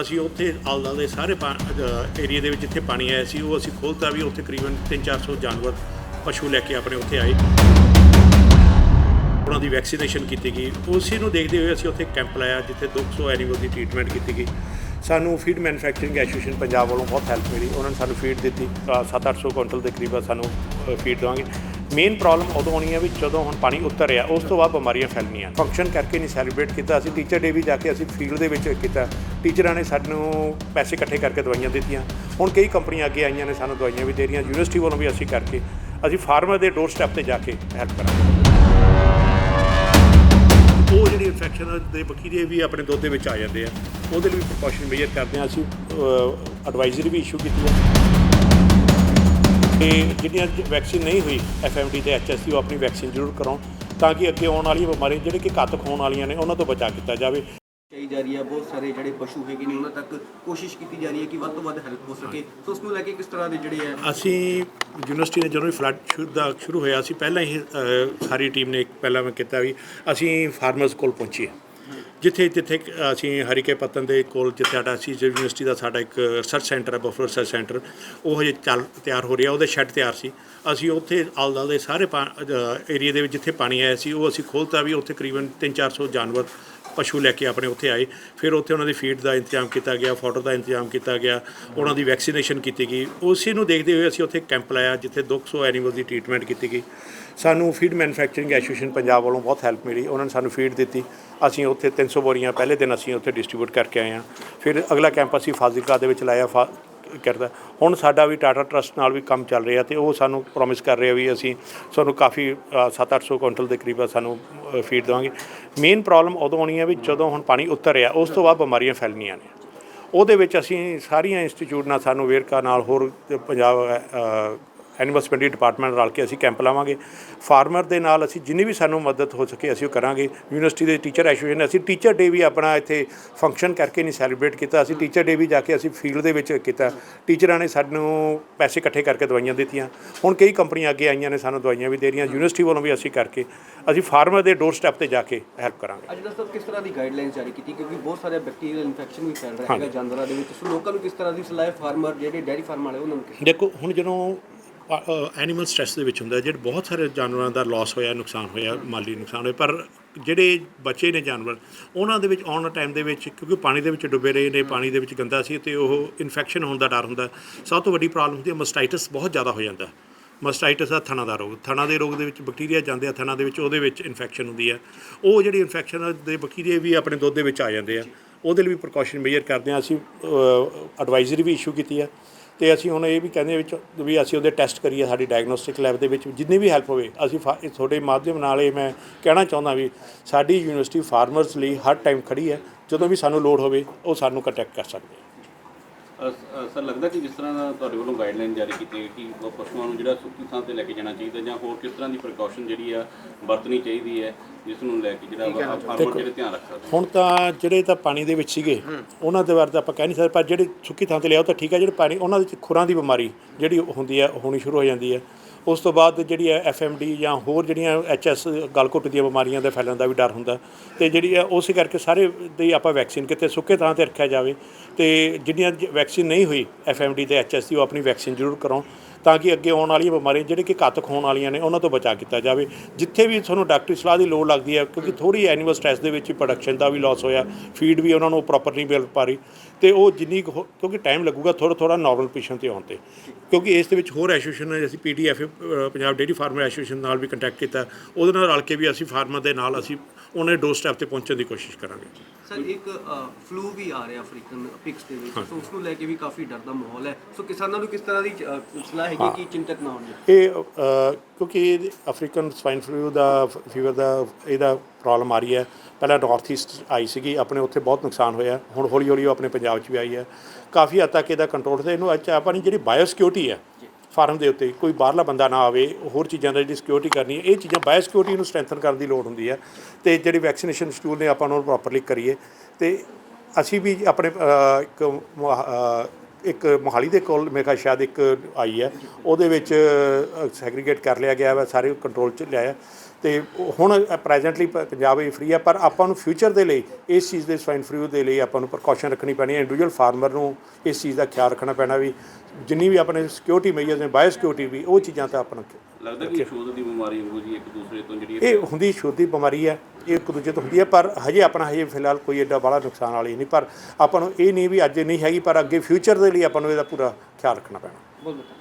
ਅਸੀਂ ਉੱਥੇ ਆਲਦਾ ਦੇ ਸਾਰੇ ਏਰੀਆ ਦੇ ਵਿੱਚ ਜਿੱਥੇ ਪਾਣੀ ਆਇਆ ਸੀ, ਉਹ ਅਸੀਂ ਖੋਲਤਾ ਵੀ, ਉੱਥੇ ਤਕਰੀਬਨ 3-400 ਜਾਨਵਰ, ਪਸ਼ੂ ਲੈ ਕੇ ਆਪਣੇ ਉੱਥੇ ਆਏ। ਉਹਨਾਂ ਦੀ ਵੈਕਸੀਨੇਸ਼ਨ ਕੀਤੀ ਗਈ। ਉਸੇ ਨੂੰ ਦੇਖਦੇ ਹੋਏ ਅਸੀਂ ਉੱਥੇ ਕੈਂਪ ਲਾਇਆ, ਜਿੱਥੇ 200 ਐਨੀਮਲ ਦੀ ਟ੍ਰੀਟਮੈਂਟ ਕੀਤੀ ਗਈ। ਸਾਨੂੰ ਫੀਡ ਮੈਨੂਫੈਕਚਰਿੰਗ ਐਸੋਸੀਏਸ਼ਨ ਪੰਜਾਬ ਵੱਲੋਂ ਬਹੁਤ ਹੈਲਪ ਮਿਲੀ। ਉਹਨਾਂ ਨੇ ਸਾਨੂੰ ਫੀਡ ਦਿੱਤੀ। 7-800 ਕੁਇੰਟਲ ਦੇ ਕਰੀਬ ਸਾਨੂੰ ਫੀਡ ਦੇਵਾਂਗੇ। ਮੇਨ ਪ੍ਰੋਬਲਮ ਉਦੋਂ ਹੋਣੀ ਹੈ ਵੀ ਜਦੋਂ ਹੁਣ ਪਾਣੀ ਉਤਰ ਰਿਹਾ, ਉਸ ਤੋਂ ਬਾਅਦ ਬਿਮਾਰੀਆਂ ਫੈਲਣੀਆਂ। ਫੰਕਸ਼ਨ ਕਰਕੇ ਨਹੀਂ ਸੈਲੀਬ੍ਰੇਟ ਕੀਤਾ, ਅਸੀਂ ਟੀਚਰ ਡੇ ਵੀ ਜਾ ਕੇ ਅਸੀਂ ਫੀਲਡ ਦੇ ਵਿੱਚ ਕੀਤਾ। ਟੀਚਰਾਂ ਨੇ ਸਾਨੂੰ ਪੈਸੇ ਇਕੱਠੇ ਕਰਕੇ ਦਵਾਈਆਂ ਦਿੱਤੀਆਂ। ਹੁਣ ਕਈ ਕੰਪਨੀਆਂ ਅੱਗੇ ਆਈਆਂ ਨੇ, ਸਾਨੂੰ ਦਵਾਈਆਂ ਵੀ ਦੇ ਰਹੀਆਂ। ਯੂਨੀਵਰਸਿਟੀ ਵੱਲੋਂ ਵੀ ਅਸੀਂ ਕਰਕੇ, ਅਸੀਂ ਫਾਰਮਰ ਦੇ ਡੋਰ ਸਟੈਪ ਤੇ ਜਾ ਕੇ ਹੈਲਪ ਕਰਾਂਗੇ। ਉਹ ਜਿਹੜੀ ਇਨਫੈਕਸ਼ਨ ਦੇ ਬੈਕਟੀਰੀਆ ਵੀ ਆਪਣੇ ਦੁੱਧ ਦੇ ਵਿੱਚ ਆ ਜਾਂਦੇ ਆ, ਉਹਦੇ ਲਈ ਵੀ ਪ੍ਰੀਕਾਸ਼ਨ ਮੇਜਰ ਕਰਦੇ ਆ। ਅਸੀਂ ਐਡਵਾਈਜ਼ਰੀ ਵੀ ਇਸ਼ੂ ਕੀਤੀ ਆ। ਤੇ ਜਿਹੜੀਆਂ ਵੈਕਸੀਨ ਨਹੀਂ ਹੋਈ ਐਫਐਮਡੀ ਤੇ ਐਚਐਸਸੀ ਉਹ ਆਪਣੀ ਵੈਕਸੀਨ ਜ਼ਰੂਰ ਕਰਾਉਣ ਤਾਂ ਕਿ ਅੱਗੇ ਆਉਣ ਵਾਲੀਆਂ ਬਿਮਾਰੀਆਂ ਜਿਹੜੇ ਕਿ ਘਾਤਕ ਹੋਣ ਵਾਲੀਆਂ ਨੇ ਉਹਨਾਂ ਤੋਂ ਬਚਾ ਕੀਤਾ ਜਾਵੇ। ਚਾਹੀ ਜਾ ਰਹੀ ਹੈ ਬਹੁਤ ਸਾਰੇ ਜਿਹੜੇ ਪਸ਼ੂ ਹੈਗੇ ਨੇ ਉਹਨਾਂ ਤੱਕ ਕੋਸ਼ਿਸ਼ ਕੀਤੀ ਜਾ ਰਹੀ ਹੈ ਕਿ ਵੱਧ ਤੋਂ ਵੱਧ ਹੈਲਪ ਹੋ ਸਕੇ। ਸੋ ਉਸ ਨੂੰ ਲੈ ਕੇ ਕਿਸ ਤਰ੍ਹਾਂ ਦੇ ਜਿਹੜੇ ਹੈ ਅਸੀਂ ਯੂਨੀਵਰਸਿਟੀ ਨੇ ਜਦੋਂ ਵੀ ਫਲੱਡ ਸ਼ੁਰੂ ਦਾ ਸ਼ੁਰੂ ਹੋਇਆ ਸੀ ਪਹਿਲਾਂ ਹੀ ਅ, ਸਾਰੀ ਟੀਮ ਨੇ ਪਹਿਲਾਂ ਮੈਂ ਕੀਤਾ ਵੀ ਅਸੀਂ ਫਾਰਮਰਸ ਕੋਲ ਪਹੁੰਚੀਏ। ਜਿੱਥੇ ਜਿੱਥੇ ਅਸੀਂ ਹਰੀਕੇ ਪਤਨ ਦੇ ਕੋਲ ਜਿੱਥੇ ਸਾਡਾ ਸੀ ਯੂਨੀਵਰਸਿਟੀ ਦਾ ਸਾਡਾ ਇੱਕ ਰਿਸਰਚ ਸੈਂਟਰ ਹੈ ਬਫਰ ਰਿਸਰਚ ਸੈਂਟਰ ਉਹ ਹਜੇ ਚੱਲ ਤਿਆਰ ਹੋ ਰਿਹਾ, ਉਹਦੇ ਸ਼ੈੱਡ ਤਿਆਰ ਸੀ। ਅਸੀਂ ਉੱਥੇ ਆਲਦਾ ਦੇ ਸਾਰੇ ਏਰੀਆ ਦੇ ਵਿੱਚ ਜਿੱਥੇ ਪਾਣੀ ਆਇਆ ਸੀ, ਉਹ ਅਸੀਂ ਖੋਲਤਾ ਵੀ ਉੱਥੇ ਤਕਰੀਬਨ 3-400 ਜਾਨਵਰ, ਪਸ਼ੂ ਲੈ ਕੇ ਆਪਣੇ ਉੱਥੇ ਆਏ। ਫਿਰ ਉੱਥੇ ਉਹਨਾਂ ਦੀ ਫੀਡ ਦਾ ਇੰਤਜ਼ਾਮ ਕੀਤਾ ਗਿਆ ਫੋਟੋ ਦਾ ਇੰਤਜ਼ਾਮ ਕੀਤਾ ਗਿਆ, ਉਹਨਾਂ ਦੀ ਵੈਕਸੀਨੇਸ਼ਨ ਕੀਤੀ ਗਈ। ਉਸੇ ਨੂੰ ਦੇਖਦੇ ਹੋਏ ਅਸੀਂ ਉੱਥੇ ਕੈਂਪ ਲਾਇਆ, ਜਿੱਥੇ 200 ਐਨੀਮਲ ਦੀ ਟ੍ਰੀਟਮੈਂਟ ਕੀਤੀ ਗਈ। ਸਾਨੂੰ ਫੀਡ ਮੈਨੂਫੈਕਚਰਿੰਗ ਐਸੋਸੀਏਸ਼ਨ ਪੰਜਾਬ ਵੱਲੋਂ ਬਹੁਤ ਹੈਲਪ ਮਿਲੀ। ਉਹਨਾਂ ਨੇ ਸਾਨੂੰ ਫੀਡ ਦਿੱਤੀ। ਅਸੀਂ ਉੱਥੇ 300 ਬੋਰੀਆਂ, ਪਹਿਲੇ ਦਿਨ ਅਸੀਂ ਉੱਥੇ ਡਿਸਟ੍ਰੀਬਿਊਟ ਕਰਕੇ ਆਏ ਹਾਂ। ਫਿਰ ਅਗਲਾ ਕੈਂਪ ਅਸੀਂ ਫਾਜ਼ਿਲਕਾ ਦੇ ਵਿੱਚ ਲਾਇਆ, ਫਾ ਕਰਦਾ ਹੁਣ ਸਾਡਾ ਵੀ ਟਾਟਾ ਟਰਸਟ ਨਾਲ ਵੀ ਕੰਮ ਚੱਲ ਰਿਹਾ ਤੇ ਉਹ ਸਾਨੂੰ ਪ੍ਰੋਮਿਸ ਕਰ ਰਿਹਾ ਵੀ ਅਸੀਂ ਸਾਨੂੰ ਕਾਫੀ 7-800 ਕੁਇੰਟਲ ਦੇ ਕਰੀਬ ਸਾਨੂੰ ਫੀਡ ਦੇਵਾਂਗੇ। ਮੇਨ ਪ੍ਰੋਬਲਮ ਉਦੋਂ ਆਉਣੀ ਹੈ ਵੀ ਜਦੋਂ ਹੁਣ ਪਾਣੀ ਉਤਰ ਰਿਹਾ, ਉਸ ਤੋਂ ਬਾਅਦ ਬਿਮਾਰੀਆਂ ਫੈਲਣੀਆਂ ਨੇ। ਉਹਦੇ ਵਿੱਚ ਅਸੀਂ ਸਾਰੀਆਂ ਇੰਸਟੀਚਿਊਟ ਨਾਲ ਸਾਨੂੰ ਵੇਰਕਾ ਨਾਲ ਹੋਰ ਪੰਜਾਬ ਐਨੀਮਲ ਹਸਬੈਂਡਰੀ ਡਿਪਾਰਟਮੈਂਟ ਰਲ ਕੇ ਅਸੀਂ ਕੈਂਪ ਲਾਵਾਂਗੇ। ਫਾਰਮਰ ਦੇ ਨਾਲ ਅਸੀਂ ਜਿੰਨੀ ਵੀ ਸਾਨੂੰ ਮਦਦ ਹੋ ਸਕੇ ਅਸੀਂ ਉਹ ਕਰਾਂਗੇ। ਯੂਨੀਵਰਸਿਟੀ ਦੇ ਟੀਚਰ ਐਸੋਸੀਏਸ਼ਨ ਅਸੀਂ ਟੀਚਰ ਡੇ ਵੀ ਆਪਣਾ ਇੱਥੇ ਫੰਕਸ਼ਨ ਕਰਕੇ ਨਹੀਂ ਸੈਲੀਬ੍ਰੇਟ ਕੀਤਾ। ਅਸੀਂ ਟੀਚਰ ਡੇ ਵੀ ਜਾ ਕੇ ਅਸੀਂ ਫੀਲਡ ਦੇ ਵਿੱਚ ਕੀਤਾ। ਟੀਚਰਾਂ ਨੇ ਸਾਨੂੰ ਪੈਸੇ ਇਕੱਠੇ ਕਰਕੇ ਦਵਾਈਆਂ ਦਿੱਤੀਆਂ। ਹੁਣ ਕਈ ਕੰਪਨੀਆਂ ਅੱਗੇ ਆਈਆਂ ਨੇ ਸਾਨੂੰ ਦਵਾਈਆਂ ਵੀ ਦੇ ਰਹੀਆਂ। ਯੂਨੀਵਰਸਿਟੀ ਵੱਲੋਂ ਵੀ ਅਸੀਂ ਕਰਕੇ ਅਸੀਂ ਫਾਰਮਰ ਦੇ ਡੋਰ ਸਟੈਪ ਤੇ ਜਾ ਕੇ ਹੈਲਪ ਕਰਾਂਗੇ। ਅੱਜ ਦੱਸੋ ਕਿਸ ਤਰ੍ਹਾਂ ਦੀ ਗਾਈਡਲਾਈਨਸ ਜਾਰੀ ਕੀਤੀ? ਕਿਉਂਕਿ ਬਹੁਤ ਸਾਰੇ ਬੈਕਟੀਰੀਅਲ ਇਨਫੈਕਸ਼ਨ ਵੀ ਫੈਲ ਰਿਹਾ ਹੈਗਾ ਜਾਨਵਰਾਂ ਦੇ ਵਿੱਚ। ਸੋ ਲੋਕਾਂ ਨੂੰ ਕਿਸ ਤਰ੍ਹਾਂ ਦੀ ਸਲਾਹ ਫਾਰਮਰ ਜਿਹੜੇ ਡੈਰੀ ਫਾਰਮ ਵਾਲੇ ਉਹਨਾਂ ਨੂੰ ਦੇਖੋ ਹੁਣ ਜਦੋਂ ਐਨੀਮਲ ਸਟ੍ਰੈਸ ਦੇ ਵਿੱਚ ਹੁੰਦਾ ਜਿਹੜੇ ਬਹੁਤ ਸਾਰੇ ਜਾਨਵਰਾਂ ਦਾ ਲਾਸ ਹੋਇਆ, ਨੁਕਸਾਨ ਹੋਇਆ, ਮਾਲੀ ਨੁਕਸਾਨ ਹੋਇਆ, ਪਰ ਜਿਹੜੇ ਬੱਚੇ ਨੇ ਜਾਨਵਰ, ਉਹਨਾਂ ਦੇ ਵਿੱਚ ਆਉਣ ਵਾਲੇ ਟਾਈਮ ਦੇ ਵਿੱਚ, ਕਿਉਂਕਿ ਪਾਣੀ ਦੇ ਵਿੱਚ ਡੁੱਬੇ ਰਹੇ ਨੇ, ਪਾਣੀ ਦੇ ਵਿੱਚ ਗੰਦਾ ਸੀ ਤੇ ਉਹ ਇਨਫੈਕਸ਼ਨ ਹੋਣ ਦਾ ਡਰ ਹੁੰਦਾ ਸਭ ਤੋਂ ਵੱਡੀ ਪ੍ਰੋਬਲਮ ਹੁੰਦੀ ਹੈ ਮਸਟਾਈਟਸ ਬਹੁਤ ਜ਼ਿਆਦਾ ਹੋ ਜਾਂਦਾ ਮਸਟਾਈਟਸ ਦਾ ਥਣਾ ਦਾ ਰੋਗ, ਥਣਾ ਦੇ ਰੋਗ ਦੇ ਵਿੱਚ ਬੈਕਟੀਰੀਆ ਜਾਂਦੇ ਆ, ਥਣਾ ਦੇ ਵਿੱਚ ਉਹਦੇ ਵਿੱਚ ਇਨਫੈਕਸ਼ਨ ਹੁੰਦੀ ਹੈ। ਉਹ ਜਿਹੜੀ ਇਨਫੈਕਸ਼ਨ ਦੇ ਬੈਕਟੀਰੀਆ ਵੀ ਆਪਣੇ ਦੁੱਧ ਦੇ ਵਿੱਚ ਆ ਜਾਂਦੇ ਆ। ਉਹਦੇ ਲਈ ਵੀ ਪ੍ਰੀਕਾਸ਼ਨ ਮੇਜਰ ਕਰਦੇ ਆ, ਅਸੀਂ ਐਡਵਾਈਜ਼ਰੀ ਵੀ ਇਸ਼ੂ ਕੀਤੀ ਹੈ ਤੇ ਅਸੀਂ ਹੁਣ ਇਹ ਵੀ ਕਹਿੰਦੇ ਵਿੱਚ ਵੀ ਅਸੀਂ ਉਹਦੇ ਟੈਸਟ ਕਰੀਏ ਸਾਡੀ ਡਾਇਗਨੋਸਟਿਕ ਲੈਬ ਦੇ ਵਿੱਚ, ਜਿੰਨੀ ਵੀ ਹੈਲਪ ਹੋਵੇ, ਅਸੀਂ ਫਾ- ਤੁਹਾਡੇ ਮਾਧਿਅਮ ਨਾਲ ਇਹ ਮੈਂ ਕਹਿਣਾ ਚਾਹੁੰਦਾ ਵੀ ਸਾਡੀ ਯੂਨੀਵਰਸਿਟੀ ਫਾਰਮਰਸ ਲਈ ਹਰ ਟਾਈਮ ਖੜੀ ਹੈ, ਜਦੋਂ ਵੀ ਸਾਨੂੰ ਲੋੜ ਹੋਵੇ, ਉਹ ਸਾਨੂੰ ਕੰਟੈਕਟ ਕਰ ਸਕਦੇ ਸਰ ਲੱਗਦਾ ਕਿ ਜਿਸ ਤਰ੍ਹਾਂ ਦਾ ਤੁਹਾਡੇ ਵੱਲੋਂ ਗਾਈਡਲਾਈਨ ਜਾਰੀ ਕੀਤੀ ਹੈ ਕਿ ਉਹ ਪਸ਼ੂਆਂ ਨੂੰ ਜਿਹੜਾ ਸੁੱਕੀ ਥਾਂ ਤੇ ਲੈ ਕੇ ਜਾਣਾ ਚਾਹੀਦਾ ਜਾਂ ਹੋਰ ਕਿਸ ਤਰ੍ਹਾਂ ਦੀ ਪ੍ਰੀਕਾਸ਼ਨ ਜਿਹੜੀ ਆ ਵਰਤਣੀ ਚਾਹੀਦੀ ਹੈ ਜਿਸ ਨੂੰ ਲੈ ਕੇ ਜਿਹੜਾ ਫਾਰਮਰ ਜਿਹੜੇ ਧਿਆਨ ਰੱਖ ਸਕਦੇ ਹੁਣ ਤਾਂ ਜਿਹੜੇ ਤਾਂ ਪਾਣੀ ਦੇ ਵਿੱਚ ਸੀਗੇ ਉਹਨਾਂ ਦੇ ਬਾਰੇ ਤਾਂ ਆਪਾਂ ਕਹਿ ਨਹੀਂ ਸਕਦੇ ਪਰ ਜਿਹੜੇ ਸੁੱਕੀ ਥਾਂ ਤੇ ਲਿਆਓ ਤਾਂ ਠੀਕ ਹੈ ਜਿਹੜੇ ਪਾਣੀ ਉਹਨਾਂ ਦੇ ਵਿੱਚ ਖੁਰਾਂ ਦੀ ਬਿਮਾਰੀ ਜਿਹੜੀ ਹੁੰਦੀ ਹੈ ਹੋਣੀ ਸ਼ੁਰੂ ਹੋ ਜਾਂਦੀ ਹੈ ਉਸ ਤੋਂ ਬਾਅਦ ਜਿਹੜੀ ਹੈ ਐਫਐਮਡੀ ਜਾਂ ਹੋਰ ਜਿਹੜੀਆਂ ਐਚਐਸ ਗਲਘੁੱਟ ਦੀਆਂ ਬਿਮਾਰੀਆਂ ਦਾ ਫੈਲਣ ਦਾ ਵੀ ਡਰ ਹੁੰਦਾ। ਤੇ ਜਿਹੜੀ ਹੈ ਉਸੇ ਕਰਕੇ ਸਾਰੇ ਦੀ ਆਪਾਂ ਵੈਕਸੀਨ ਕਿਤੇ ਸੁੱਕੇ ਥਾਂ ਤੇ ਰੱਖਿਆ ਜਾਵੇ। ਤੇ ਜਿਹੜੀਆਂ ਵੈਕਸੀਨ ਨਹੀਂ ਹੋਈ ਐਫਐਮਡੀ ਤੇ ਐਚਐਸ ਦੀ, ਉਹ ਆਪਣੀ ਵੈਕਸੀਨ ਜ਼ਰੂਰ ਕਰਾਉਣ। ਤਾਂ ਕਿ ਅੱਗੇ ਆਉਣ ਵਾਲੀਆਂ ਬਿਮਾਰੀਆਂ ਜਿਹੜੇ ਕਿ ਘਾਤਕ ਹੋਣ ਵਾਲੀਆਂ ਨੇ, ਉਹਨਾਂ ਤੋਂ ਬਚਾ ਕੀਤਾ ਜਾਵੇ। ਜਿੱਥੇ ਵੀ ਤੁਹਾਨੂੰ ਡਾਕਟਰੀ ਸਲਾਹ ਦੀ ਲੋੜ ਲੱਗਦੀ ਹੈ, ਕਿਉਂਕਿ ਥੋੜੀ ਐਨੀਮਲ ਸਟ੍ਰੈਸ ਦੇ ਵਿੱਚ ਪ੍ਰੋਡਕਸ਼ਨ ਦਾ ਵੀ ਲਾਸ ਹੋਇਆ ਫੀਡ ਵੀ ਉਹਨਾਂ ਨੂੰ ਪ੍ਰੋਪਰ ਨਹੀਂ ਮਿਲ ਪਾ ਰਹੀ। ਤੇ ਉਹ ਜਿੰਨੀ ਕੁ ਕਿਉਂਕਿ ਟਾਈਮ ਲੱਗੂਗਾ ਥੋੜਾ ਥੋੜਾ ਨਾਰਮਲ ਪੋਜੀਸ਼ਨ ਤੇ ਆਉਣ ਤੇ। ਕਿਉਂਕਿ ਇਸ ਦੇ ਵਿੱਚ ਹੋਰ ਐਸੋਸੀਏਸ਼ਨ ਨੇ, ਅਸੀਂ PDF Punjab dairy farmer association ਨਾਲ ਵੀ ਕੰਟੈਕਟ ਕੀਤਾ। ਉਹਦੇ ਨਾਲ ਰਲ ਕੇ ਵੀ ਅਸੀਂ ਫਾਰਮਰ ਦੇ ਨਾਲ ਅਸੀਂ ਉਹਨਾਂ ਦੇ ਡੋਰ ਸਟੈਪ ਤੇ ਪਹੁੰਚਣ ਦੀ ਕੋਸ਼ਿਸ਼ ਕਰਾਂਗੇ। ਸਰ ਇੱਕ ਫਲੂ ਵੀ ਆ ਰਿਹਾ ਅਫਰੀਕਨ ਪਿਕਸ ਦੇ ਵਿੱਚ ਸੋ ਉਸ ਨੂੰ ਲੈ ਕੇ ਵੀ ਕਾਫੀ ਡਰ ਦਾ ਮਾਹੌਲ ਹੈ। ਸੋ ਕਿਸਾਨਾਂ ਨੂੰ ਕਿਸ ਤਰ੍ਹਾਂ ਦੀ ਅ, ਸਲਾਹ ਹੈਗੀ ਕਿ ਚਿੰਤਤ ਨਾ ਹੋਣ? ਇਹ ਅ, ਕਿਉਂਕਿ ਅਫਰੀਕਨ ਸਵਾਈਨ ਫਲੂ ਦਾ ਫੀਵਰ ਦਾ ਇਹਦਾ ਪ੍ਰੋਬਲਮ ਆ ਰਹੀ ਹੈ। ਪਹਿਲਾਂ ਨਾਰਥ ਈਸਟ ਆਈ ਸੀਗੀ ਆਪਣੇ ਉੱਥੇ ਬਹੁਤ ਨੁਕਸਾਨ ਹੋਇਆ। ਹੁਣ ਹੌਲੀ ਹੌਲੀ ਉਹ ਆਪਣੇ ਪੰਜਾਬ 'ਚ ਵੀ ਆਈ ਹੈ। ਕਾਫੀ ਹੱਦ ਤੱਕ ਇਹਦਾ ਕੰਟਰੋਲ ਤੇ ਇਹਨੂੰ ਅੱਜ ਆਪਾਂ ਜਿਹੜੀ ਬਾਇਓ ਸਿਕਿਉਰਿਟੀ ਹੈ ਫਾਰਮ ਦੇ ਉੱਤੇ ਕੋਈ ਬਾਹਰਲਾ ਬੰਦਾ ਨਾ ਆਵੇ, ਹੋਰ ਚੀਜ਼ਾਂ ਦਾ ਜਿਹੜੀ ਸਿਕਿਉਰਿਟੀ ਕਰਨੀ ਹੈ, ਇਹ ਚੀਜ਼ਾਂ ਬਾਇਓ ਸਿਕਿਉਰਿਟੀ ਨੂੰ ਸਟਰੈਂਥਨ ਕਰਨ ਦੀ ਲੋੜ ਹੁੰਦੀ ਹੈ ਤੇ ਜਿਹੜੀ ਵੈਕਸੀਨੇਸ਼ਨ ਸ਼ਡਿਊਲ ਨੇ ਆਪਾਂ ਉਹਨਾਂ ਨੂੰ ਪ੍ਰੋਪਰਲੀ ਕਰੀਏ ਤੇ ਅਸੀਂ ਵੀ ਆਪਣੇ ਇੱਕ ਇੱਕ ਮੋਹਾਲੀ ਦੇ ਕੋਲ ਮੇਰੇ ਖਿਆਲ ਸ਼ਾਇਦ ਇੱਕ ਆਈ ਹੈ। ਉਹਦੇ ਵਿੱਚ ਸੈਗਰੀਗੇਟ ਕਰ ਲਿਆ ਗਿਆ ਵਾ, ਸਾਰੇ ਕੰਟਰੋਲ ਚ ਲਿਆਇਆ। ਤੇ ਹੁਣ ਪ੍ਰੈਜ਼ੈਂਟਲੀ ਪੰਜਾਬ ਇਹ ਫ੍ਰੀ ਹੈ, ਪਰ ਆਪਾਂ ਨੂੰ ਫਿਊਚਰ ਦੇ ਲਈ, ਇਸ ਚੀਜ਼ ਦੇ ਸਵਾਈਨ ਫਲੂ ਦੇ ਲਈ ਆਪਾਂ ਨੂੰ ਪ੍ਰੀਕਾਸ਼ਨ ਰੱਖਣੀ ਪੈਣੀ ਹੈ। ਇੰਡੀਵਿਜੂਅਲ ਫਾਰਮਰ ਨੂੰ ਇਸ ਚੀਜ਼ ਦਾ ਖਿਆਲ ਰੱਖਣਾ ਪੈਣਾ ਵੀ, ਜਿੰਨੀ ਵੀ ਆਪਣੇ ਸਿਕਿਉਰਿਟੀ ਮੇਜਰਸ ਨੇ ਬਾਇਓ ਸਿਕਿਉਰਿਟੀ ਵੀ, ਉਹ ਚੀਜ਼ਾਂ ਤਾਂ ਆਪਾਂ ਨੂੰ ਲੱਗਦਾ ਕਿ ਸ਼ੋਧ ਦੀ ਬਿਮਾਰੀ ਹੋ ਜੀ ਇੱਕ ਦੂਸਰੇ ਤੋਂ ਜਿਹੜੀ ਇਹ ਹੁੰਦੀ ਸ਼ੁੱਧੀ ਬਿਮਾਰੀ ਹੈ ਇਹ ਇੱਕ ਦੂਜੇ ਤੋਂ ਹੁੰਦੀ ਹੈ ਪਰ ਹਜੇ ਆਪਣਾ ਹਜੇ ਫਿਲਹਾਲ ਕੋਈ ਐਡਾ ਬੜਾ ਨੁਕਸਾਨ ਵਾਲੀ ਨਹੀਂ ਪਰ ਆਪਾਂ ਨੂੰ ਇਹ ਨਹੀਂ ਵੀ ਅੱਜ ਨਹੀਂ ਹੈਗੀ ਪਰ ਅੱਗੇ ਫਿਊਚਰ ਦੇ ਲਈ ਆਪਾਂ ਨੂੰ ਇਹਦਾ ਪੂਰਾ ਖਿਆਲ ਰੱਖਣਾ ਪੈਣਾ। ਬਹੁਤ ਬਹੁਤ